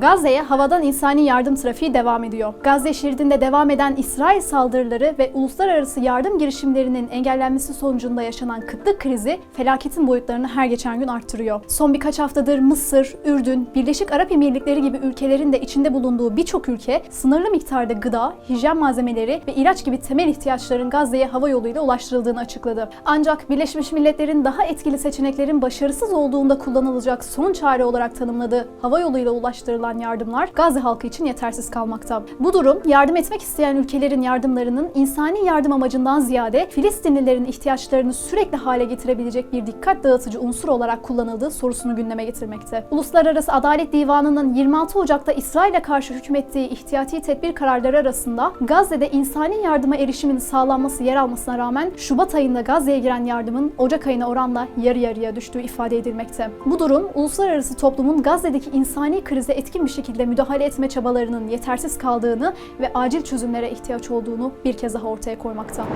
Gazze'ye havadan insani yardım trafiği devam ediyor. Gazze şeridinde devam eden İsrail saldırıları ve uluslararası yardım girişimlerinin engellenmesi sonucunda yaşanan kıtlık krizi felaketin boyutlarını her geçen gün arttırıyor. Son birkaç haftadır Mısır, Ürdün, Birleşik Arap Emirlikleri gibi ülkelerin de içinde bulunduğu birçok ülke sınırlı miktarda gıda, hijyen malzemeleri ve ilaç gibi temel ihtiyaçların Gazze'ye hava yoluyla ulaştırıldığını açıkladı. Ancak Birleşmiş Milletler'in daha etkili seçeneklerin başarısız olduğunda kullanılacak son çare olarak tanımladığı hava yoluyla ulaştırılan yardımlar Gazze halkı için yetersiz kalmakta. Bu durum yardım etmek isteyen ülkelerin yardımlarının insani yardım amacından ziyade Filistinlilerin ihtiyaçlarını sürekli hale getirebilecek bir dikkat dağıtıcı unsur olarak kullanıldığı sorusunu gündeme getirmekte. Uluslararası Adalet Divanı'nın 26 Ocak'ta İsrail'e karşı hükmettiği ihtiyati tedbir kararları arasında Gazze'de insani yardıma erişimin sağlanması yer almasına rağmen Şubat ayında Gazze'ye giren yardımın Ocak ayına oranla yarı yarıya düştüğü ifade edilmekte. Bu durum uluslararası toplumun Gazze'deki insani krize etkin bir şekilde müdahale etme çabalarının yetersiz kaldığını ve acil çözümlere ihtiyaç olduğunu bir kez daha ortaya koymakta.